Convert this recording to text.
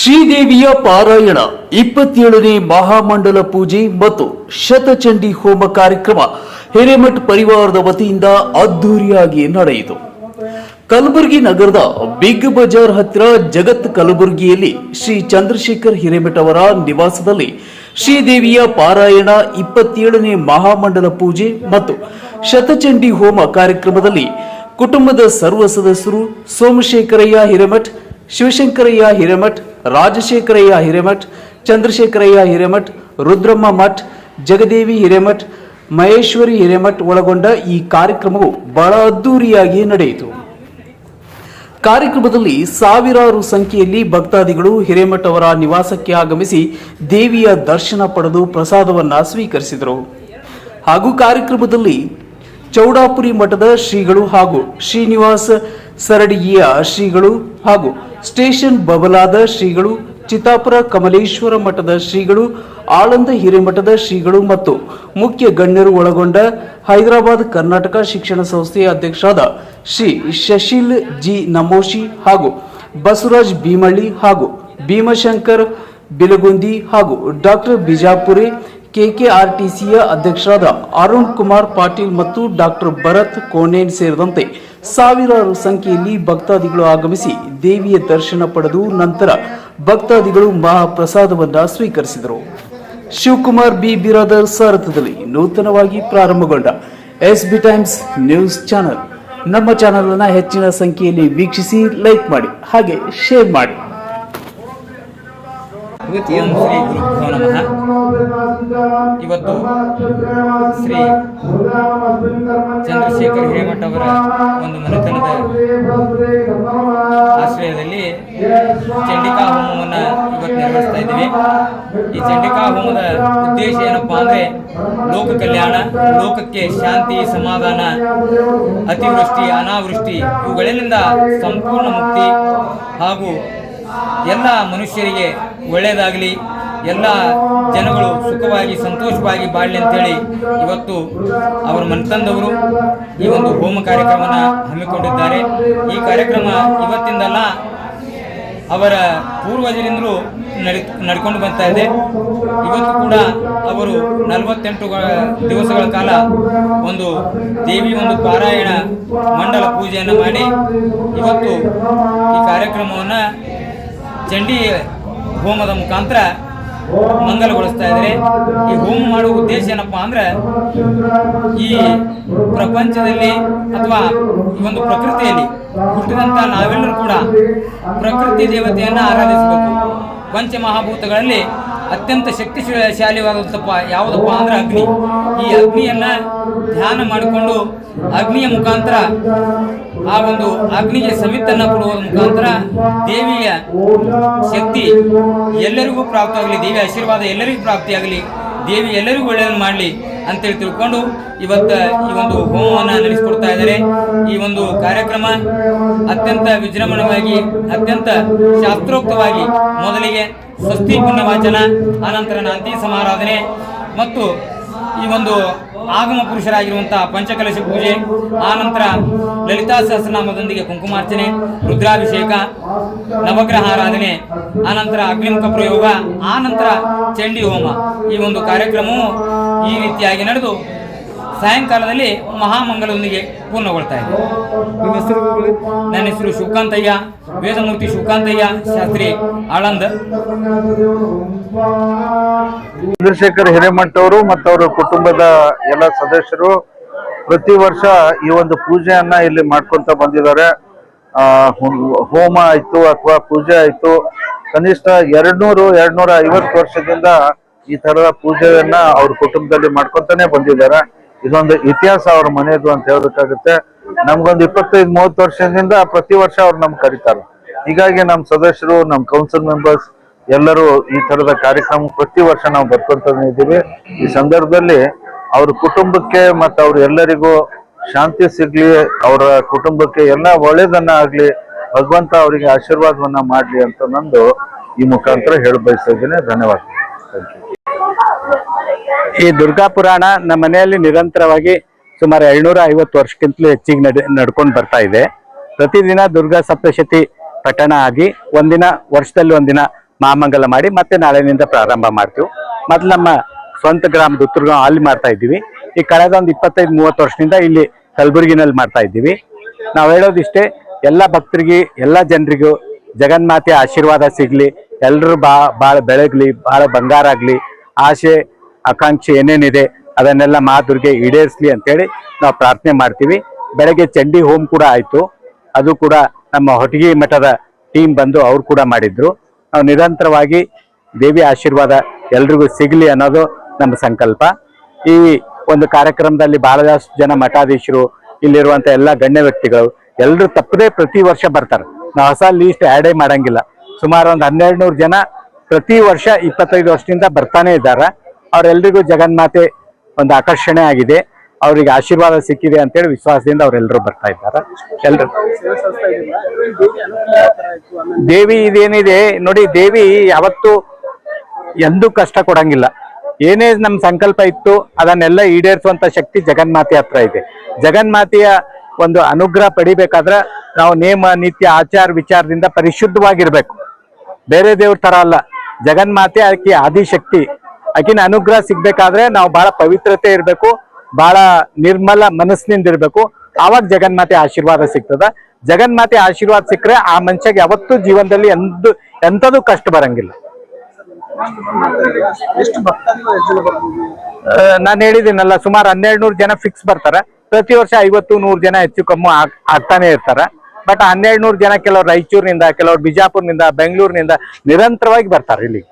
ಶ್ರೀದೇವಿಯ ಪಾರಾಯಣ ಇಪ್ಪತ್ತೇಳನೇ ಮಹಾಮಂಡಲ ಪೂಜೆ ಮತ್ತು ಶತಚಂಡಿ ಹೋಮ ಕಾರ್ಯಕ್ರಮ ಹಿರೇಮಠ್ ಪರಿವಾರದ ವತಿಯಿಂದ ಅದ್ದೂರಿಯಾಗಿ ನಡೆಯಿತು. ಕಲಬುರಗಿ ನಗರದ ಬಿಗ್ ಬಜಾರ್ ಹತ್ತಿರ ಜಗತ್ ಕಲಬುರಗಿಯಲ್ಲಿ ಶ್ರೀ ಚಂದ್ರಶೇಖರ್ ಹಿರೇಮಠ್ ಅವರ ನಿವಾಸದಲ್ಲಿ ಶ್ರೀದೇವಿಯ ಪಾರಾಯಣ ಇಪ್ಪತ್ತೇಳನೇ ಮಹಾಮಂಡಲ ಪೂಜೆ ಮತ್ತು ಶತಚಂಡಿ ಹೋಮ ಕಾರ್ಯಕ್ರಮದಲ್ಲಿ ಕುಟುಂಬದ ಸರ್ವ ಸದಸ್ಯರು ಸೋಮಶೇಖರಯ್ಯ ಹಿರೇಮಠ್, ಶಿವಶಂಕರಯ್ಯ ಹಿರೇಮಠ್ ರಾಜಶೇಖರಯ್ಯ ಹಿರೇಮಠ್, ಚಂದ್ರಶೇಖರಯ್ಯ ಹಿರೇಮಠ್, ರುದ್ರಮ್ಮ ಮಠ್, ಜಗದೇವಿ ಹಿರೇಮಠ್, ಮಹೇಶ್ವರಿ ಹಿರೇಮಠ್ ಒಳಗೊಂಡ ಈ ಕಾರ್ಯಕ್ರಮವು ಬಹಳ ಅದ್ದೂರಿಯಾಗಿ ನಡೆಯಿತು. ಕಾರ್ಯಕ್ರಮದಲ್ಲಿ ಸಾವಿರಾರು ಸಂಖ್ಯೆಯಲ್ಲಿ ಭಕ್ತಾದಿಗಳು ಹಿರೇಮಠ್ ಅವರ ನಿವಾಸಕ್ಕೆ ಆಗಮಿಸಿ ದೇವಿಯ ದರ್ಶನ ಪಡೆದು ಪ್ರಸಾದವನ್ನು ಸ್ವೀಕರಿಸಿದರು. ಹಾಗೂ ಕಾರ್ಯಕ್ರಮದಲ್ಲಿ ಚೌಡಾಪುರಿ ಮಠದ ಶ್ರೀಗಳು ಹಾಗೂ ಶ್ರೀನಿವಾಸ ಸರಡಿಯ ಶ್ರೀಗಳು ಹಾಗೂ ಸ್ಟೇಷನ್ ಬಬಲಾದ ಶ್ರೀಗಳು, ಚಿತ್ತಾಪುರ ಕಮಲೇಶ್ವರ ಮಠದ ಶ್ರೀಗಳು, ಆಳಂದ ಹಿರೇಮಠದ ಶ್ರೀಗಳು ಮತ್ತು ಮುಖ್ಯ ಗಣ್ಯರು ಒಳಗೊಂಡ ಹೈದರಾಬಾದ್ ಕರ್ನಾಟಕ ಶಿಕ್ಷಣ ಸಂಸ್ಥೆಯ ಅಧ್ಯಕ್ಷರಾದ ಶ್ರೀ ಶಶಿಲ್ ಜಿ ನಮೋಶಿ ಹಾಗೂ ಬಸವರಾಜ್ ಭೀಮಳ್ಳಿ ಹಾಗೂ ಭೀಮಶಂಕರ್ ಬಿಲಗುಂದಿ ಹಾಗೂ ಡಾಕ್ಟರ್ ಬಿಜಾಪುರಿ, ಕೆಕೆಆರ್ಟಿಸಿಯ ಅಧ್ಯಕ್ಷರಾದ ಅರುಣ್ ಕುಮಾರ್ ಪಾಟೀಲ್ ಮತ್ತು ಡಾಕ್ಟರ್ ಭರತ್ ಕೋನೇನ್ ಸೇರಿದಂತೆ ಸಾವಿರಾರು ಸಂಖ್ಯೆಯಲ್ಲಿ ಭಕ್ತಾದಿಗಳು ಆಗಮಿಸಿ ದೇವಿಯ ದರ್ಶನ ಪಡೆದು ನಂತರ ಭಕ್ತಾದಿಗಳು ಮಹಾಪ್ರಸಾದವನ್ನು ಸ್ವೀಕರಿಸಿದರು. ಶಿವಕುಮಾರ್ ಬಿ. ಬಿರಾದರ್ ಸಾರಥ್ಯದಲ್ಲಿ ನೂತನವಾಗಿ ಪ್ರಾರಂಭಗೊಂಡ S B Times News channel. ನಮ್ಮ ಚಾನೆಲ್ ಅನ್ನು ಹೆಚ್ಚಿನ ಸಂಖ್ಯೆಯಲ್ಲಿ ವೀಕ್ಷಿಸಿ ಲೈಕ್ ಮಾಡಿ, ಹಾಗೆ ಶೇರ್ ಮಾಡಿ. ದ್ವಿತೀಯಂ ಶ್ರೀ ಗುರುಭ್ಯೋ ನಮಃ. ಇವತ್ತು ಶ್ರೀ ಚಂದ್ರಶೇಖರ್ ಹಿರೇಮಠ ಅವರ ಒಂದು ಮನೆತನದ ಆಶ್ರಯದಲ್ಲಿ ಚಂಡಿಕಾ ಹೋಮವನ್ನು ಇವತ್ತು ನಿರ್ವಹಿಸ್ತಾ ಇದ್ದೀವಿ. ಈ ಚಂಡಿಕಾ ಹೋಮದ ಉದ್ದೇಶ ಏನಪ್ಪಾ ಅಂದ್ರೆ ಲೋಕ ಕಲ್ಯಾಣ, ಲೋಕಕ್ಕೆ ಶಾಂತಿ, ಸಮಾಧಾನ, ಅತಿವೃಷ್ಟಿ, ಅನಾವೃಷ್ಟಿ ಇವುಗಳಿಂದ ಸಂಪೂರ್ಣ ಮುಕ್ತಿ ಹಾಗೂ ಎಲ್ಲ ಮನುಷ್ಯರಿಗೆ ಒಳ್ಳೆಯದಾಗಲಿ, ಎಲ್ಲ ಜನಗಳು ಸುಖವಾಗಿ, ಸಂತೋಷವಾಗಿ ಬಾಳಲಿ ಅಂತೇಳಿ ಇವತ್ತು ಅವರ ಮನೆತಂದವರು. ಈ ಒಂದು ಹೋಮ ಕಾರ್ಯಕ್ರಮನ ಹಮ್ಮಿಕೊಂಡಿದ್ದಾರೆ. ಈ ಕಾರ್ಯಕ್ರಮ ಇವತ್ತಿಂದಲ್ಲ ಅವರ ಪೂರ್ವಜರಿಂದಲೂ ನಡೆ, ನಡ್ಕೊಂಡು ಬರ್ತಾ ಇದೆ. ಇವತ್ತು ಕೂಡ ಅವರು ನಲವತ್ತೆಂಟು ದಿವಸಗಳ ಕಾಲ ಒಂದು ದೇವಿ ಒಂದು ಪಾರಾಯಣ ಮಂಡಲ ಪೂಜೆಯನ್ನು ಮಾಡಿ ಇವತ್ತು ಈ ಕಾರ್ಯಕ್ರಮವನ್ನು ಚಂಡಿ ಹೋಮದ ಮುಖಾಂತರ ಮಂಗಲಗೊಳಿಸ್ತಾ ಇದ್ದಾರೆ. ಈ ಹೋಮ ಮಾಡುವ ಉದ್ದೇಶ ಏನಪ್ಪಾ ಅಂದ್ರೆ ಈ ಪ್ರಪಂಚದಲ್ಲಿ ಅಥವಾ ಈ ಒಂದು ಪ್ರಕೃತಿಯಲ್ಲಿ ಹುಟ್ಟಿದಂತ ನಾವೆಲ್ಲರೂ ಕೂಡ ಪ್ರಕೃತಿ ದೇವತೆಯನ್ನ ಆರಾಧಿಸಬೇಕು. ಪಂಚಮಹಾಭೂತಗಳಲ್ಲಿ ಅತ್ಯಂತ ಶಕ್ತಿಶಾಲಿಯಾದಂಥಪ್ಪ ಯಾವುದಪ್ಪ ಅಂದ್ರೆ ಅಗ್ನಿ. ಈ ಅಗ್ನಿಯನ್ನ ಧ್ಯಾನ ಮಾಡಿಕೊಂಡು ಅಗ್ನಿಯ ಮುಖಾಂತರ ಆ ಒಂದು ಅಗ್ನಿಗೆ ಸವಿತನ್ನು ಕೊಡುವ ಮುಖಾಂತರ ದೇವಿಯ ಶಕ್ತಿ ಎಲ್ಲರಿಗೂ ಪ್ರಾಪ್ತಿಯಾಗಲಿ ದೇವಿಯ ಆಶೀರ್ವಾದ ಎಲ್ಲರಿಗೂ ಪ್ರಾಪ್ತಿಯಾಗಲಿ, ದೇವಿ ಎಲ್ಲರಿಗೂ ಒಳ್ಳೆಯದನ್ನು ಮಾಡಲಿ. ಅಂತೇಳಿ ತಿಳ್ಕೊಂಡು ಇವತ್ತ ಈ ಒಂದು ಹೋಮವನ್ನು ನಡೆಸಿಕೊಡ್ತಾ ಇದ್ದಾರೆ. ಈ ಒಂದು ಕಾರ್ಯಕ್ರಮ ಅತ್ಯಂತ ವಿಜೃಂಭಣವಾಗಿ ಅತ್ಯಂತ ಶಾಸ್ತ್ರೋಕ್ತವಾಗಿ ಮೊದಲಿಗೆ ಸ್ವಸ್ತಿ ಪುಣ್ಯ ವಾಚನ ಆನಂತರ ನಾಂತಿ ಸಮಾರಾಧನೆ ಮತ್ತು ಈ ಒಂದು ಆಗಮ ಪುರುಷರಾಗಿರುವಂತಹ ಪಂಚಕಲಶ ಪೂಜೆ ಆನಂತರ ಲಲಿತಾ ಸಹಸ್ರನಾಮದೊಂದಿಗೆ ಕುಂಕುಮಾರ್ಚನೆ ರುದ್ರಾಭಿಷೇಕ ನವಗ್ರಹ ಆರಾಧನೆ ಆನಂತರ ಅಗ್ನಿಮುಖ ಪ್ರಯೋಗ ಆನಂತರ ಚಂಡಿ ಹೋಮ. ಈ ಒಂದು ಕಾರ್ಯಕ್ರಮವು ಈ ರೀತಿಯಾಗಿ ನಡೆದು ಸಾಯಂಕಾಲದಲ್ಲಿ ಮಹಾಮಂಗಲದೊಂದಿಗೆ ಪೂರ್ಣಗೊಳ್ತಾ ಇದೆ. ನನ್ನ ಹೆಸರು ಶುಕಾಂತಯ್ಯ ವೇದಮೂರ್ತಿ ಶುಕಾಂತಯ್ಯ ಶಾಸ್ತ್ರಿ ಆಳಂದ್. ಚಂದ್ರಶೇಖರ್ ಹಿರೇಮಠ್ ಅವರು ಮತ್ತು ಅವರ ಕುಟುಂಬದ ಎಲ್ಲ ಸದಸ್ಯರು ಪ್ರತಿ ವರ್ಷ ಈ ಒಂದು ಪೂಜೆಯನ್ನ ಇಲ್ಲಿ ಮಾಡ್ಕೊಂತ ಬಂದಿದ್ದಾರೆ. ಹೋಮ ಆಯ್ತು ಅಥವಾ ಪೂಜೆ ಆಯ್ತು. ಕನಿಷ್ಠ ಎರಡ್ನೂರು, ಎರಡ್ನೂರ ಐವತ್ತು ವರ್ಷದಿಂದ ಈ ತರದ ಪೂಜೆಯನ್ನ ಅವ್ರ ಕುಟುಂಬದಲ್ಲಿ ಮಾಡ್ಕೊಂತಾನೆ ಬಂದಿದ್ದಾರೆ. ಇದೊಂದು ಇತಿಹಾಸ ಅವ್ರ ಮನೆಯದು ಅಂತ ಹೇಳ್ಬೇಕಾಗುತ್ತೆ ನಮ್ಗೊಂದು ಇಪ್ಪತ್ತೈದು, ಮೂವತ್ತು ವರ್ಷದಿಂದ ಪ್ರತಿ ವರ್ಷ ಅವ್ರು ನಮ್ಗೆ ಕರೀತಾರೆ. ಹೀಗಾಗಿ ನಮ್ಮ ಸದಸ್ಯರು ನಮ್ಮ ಕೌನ್ಸಿಲ್ ಮೆಂಬರ್ಸ್ ಎಲ್ಲರೂ ಈ ತರದ ಕಾರ್ಯಕ್ರಮ ಪ್ರತಿ ವರ್ಷ ನಾವು ಬರ್ಕೊಂತಾನೆ ಇದ್ದೀವಿ. ಈ ಸಂದರ್ಭದಲ್ಲಿ ಅವ್ರ ಕುಟುಂಬಕ್ಕೆ ಮತ್ತು ಅವ್ರ ಎಲ್ಲರಿಗೂ ಶಾಂತಿ ಸಿಗ್ಲಿ, ಅವರ ಕುಟುಂಬಕ್ಕೆ ಎಲ್ಲ ಒಳ್ಳೇದನ್ನ ಆಗ್ಲಿ, ಭಗವಂತ ಅವರಿಗೆ ಆಶೀರ್ವಾದವನ್ನ ಮಾಡ್ಲಿ ಅಂತ ನಂದು ಈ ಮುಖಾಂತರ ಹೇಳ ಬಯಸ್ತಾ ಇದ್ದೇನೆ. ಧನ್ಯವಾದ. ಈ ದುರ್ಗಾ ಪುರಾಣ ನಮ್ಮ ಮನೆಯಲ್ಲಿ ನಿರಂತರವಾಗಿ ಸುಮಾರು ಏಳ್ನೂರ ಐವತ್ತು ವರ್ಷಕ್ಕಿಂತಲೂ ಹೆಚ್ಚಿಗೆ ನಡೆ, ನಡ್ಕೊಂಡು ಬರ್ತಾ ಇದೆ. ಪ್ರತಿದಿನ ದುರ್ಗಾ ಸಪ್ತಶತಿ ಪಠಣ ಆಗಿ ಒಂದಿನ, ವರ್ಷದಲ್ಲಿ ಒಂದಿನ ಮಾಮಂಗಲ ಮಾಡಿ ಮತ್ತೆ ನಾಳೆನಿಂದ ಪ್ರಾರಂಭ ಮಾಡ್ತೀವಿ. ಮೊದ್ಲು ನಮ್ಮ ಸ್ವಂತ ಗ್ರಾಮ ದುತ್ತೂರ್ಗಾಂವ್ ಅಲ್ಲಿ ಮಾಡ್ತಾ ಇದ್ದೀವಿ. ಈ ಕಳೆದ ಒಂದು ಇಪ್ಪತ್ತೈದು, ಮೂವತ್ತು ವರ್ಷದಿಂದ ಇಲ್ಲಿ ಕಲಬುರಗಿನಲ್ಲಿ ಮಾಡ್ತಾ ಇದ್ದೀವಿ. ನಾವು ಹೇಳೋದಿಷ್ಟೇ ಎಲ್ಲ ಭಕ್ತರಿಗೆ, ಎಲ್ಲ ಜನರಿಗೂ ಜಗನ್ಮಾತೆ ಆಶೀರ್ವಾದ ಸಿಗಲಿ ಎಲ್ಲರೂ ಬಾ ಭಾಳ ಬೆಳಗಲಿ ಭಾಳ ಬಂಗಾರ ಆಗಲಿ ಆಸೆ ಆಕಾಂಕ್ಷೆ ಏನೇನಿದೆ ಅದನ್ನೆಲ್ಲ ಮಾ ದುರ್ಗೆ ಈಡೇರಿಸ್ಲಿ ಅಂತೇಳಿ ನಾವು ಪ್ರಾರ್ಥನೆ ಮಾಡ್ತೀವಿ. ಬೆಳಗ್ಗೆ ಚಂಡಿ ಹೋಮ್ ಕೂಡ ಆಯಿತು. ಅದು ಕೂಡ ನಮ್ಮ ಹೊಟಗಿ ಮಠದ ಟೀಮ್ ಬಂದು ಅವ್ರು ಕೂಡ ಮಾಡಿದ್ರು. ನಾವು ನಿರಂತರವಾಗಿ ದೇವಿ ಆಶೀರ್ವಾದ ಎಲ್ರಿಗೂ ಸಿಗಲಿ ಅನ್ನೋದು ನಮ್ಮ ಸಂಕಲ್ಪ. ಈ ಒಂದು ಕಾರ್ಯಕ್ರಮದಲ್ಲಿ ಬಹಳಷ್ಟು ಜನ ಮಠಾಧೀಶರು ಇಲ್ಲಿರುವಂಥ ಎಲ್ಲ ಗಣ್ಯ ವ್ಯಕ್ತಿಗಳು ಎಲ್ಲರೂ ತಪ್ಪದೇ ಪ್ರತಿ ವರ್ಷ ಬರ್ತಾರೆ. ನಾವು ಹೊಸ ಲೀಸ್ಟ್ ಆ್ಯಡೇ ಮಾಡಂಗಿಲ್ಲ. ಸುಮಾರು ಒಂದು ಹನ್ನೆರಡು ನೂರು ಜನ ಪ್ರತಿ ವರ್ಷ ಇಪ್ಪತ್ತೈದು ವರ್ಷದಿಂದ ಬರ್ತಾನೆ ಇದ್ದಾರೆ. ಅವರೆಲ್ಲರಿಗೂ ಜಗನ್ಮಾತೆ ಒಂದು ಆಕರ್ಷಣೆ ಆಗಿದೆ. ಅವರಿಗೆ ಆಶೀರ್ವಾದ ಸಿಕ್ಕಿದೆ ಅಂತೇಳಿ ವಿಶ್ವಾಸದಿಂದ ಅವರೆಲ್ಲರೂ ಬರ್ತಾ ಇದ್ದಾರೆ. ಎಲ್ರು. ದೇವಿ ಇದೇನಿದೆ? ನೋಡಿ, ದೇವಿ ಯಾವತ್ತು ಎಂದೂ ಕಷ್ಟ ಕೊಡಂಗಿಲ್ಲ. ಏನೇ ನಮ್ಮ ಸಂಕಲ್ಪ ಇತ್ತು, ಅದನ್ನೆಲ್ಲ ಈಡೇರಿಸುವಂತ ಶಕ್ತಿ ಜಗನ್ಮಾತೆ ಹತ್ರ ಇದೆ. ಜಗನ್ಮಾತೆಯ ಒಂದು ಅನುಗ್ರಹ ಪಡಿಬೇಕಾದ್ರೆ ನಾವು ನೇಮ, ನಿತ್ಯ, ಆಚಾರ, ವಿಚಾರದಿಂದ ಪರಿಶುದ್ಧವಾಗಿರ್ಬೇಕು. ಬೇರೆ ದೇವ್ರ ತರ ಅಲ್ಲ. ಜಗನ್ಮಾತೆ ಆಕೆ ಆದಿಶಕ್ತಿ. ಆಕಿನ ಅನುಗ್ರಹ ಸಿಗ್ಬೇಕಾದ್ರೆ ನಾವು ಬಹಳ ಪವಿತ್ರತೆ ಇರ್ಬೇಕು. ಬಹಳ ನಿರ್ಮಲ ಮನಸ್ಸಿನಿಂದ ಇರಬೇಕು. ಆವಾಗ ಜಗನ್ಮಾತೆ ಆಶೀರ್ವಾದ ಸಿಗ್ತದ. ಜಗನ್ಮಾತೆ ಆಶೀರ್ವಾದ ಸಿಕ್ಕರೆ ಆ ಮನುಷ್ಯಗೆ ಯಾವತ್ತೂ ಜೀವನದಲ್ಲಿ ಎಂದು ಎಂಥದೂ ಕಷ್ಟ ಬರಂಗಿಲ್ಲ. ನಾನು ಹೇಳಿದ್ದೀನಲ್ಲ ಸುಮಾರು ಹನ್ನೆರಡು ನೂರು ಜನ ಫಿಕ್ಸ್ ಬರ್ತಾರೆ. ಪ್ರತಿ ವರ್ಷ ಐವತ್ತು ನೂರು ಜನ ಹೆಚ್ಚು ಕಮ್ಮಿ ಆಗ್- ಆಗ್ತಾನೆ ಇರ್ತಾರೆ. ಬಟ್ ಹನ್ನೆರಡು ನೂರು ಜನ ಕೆಲವ್ರು ರಾಯಚೂರಿನಿಂದ ಕೆಲವ್ರು ಬಿಜಾಪುರ್ನಿಂದ ಬೆಂಗಳೂರಿನಿಂದ ನಿರಂತರವಾಗಿ ಬರ್ತಾರೆ ಇಲ್ಲಿ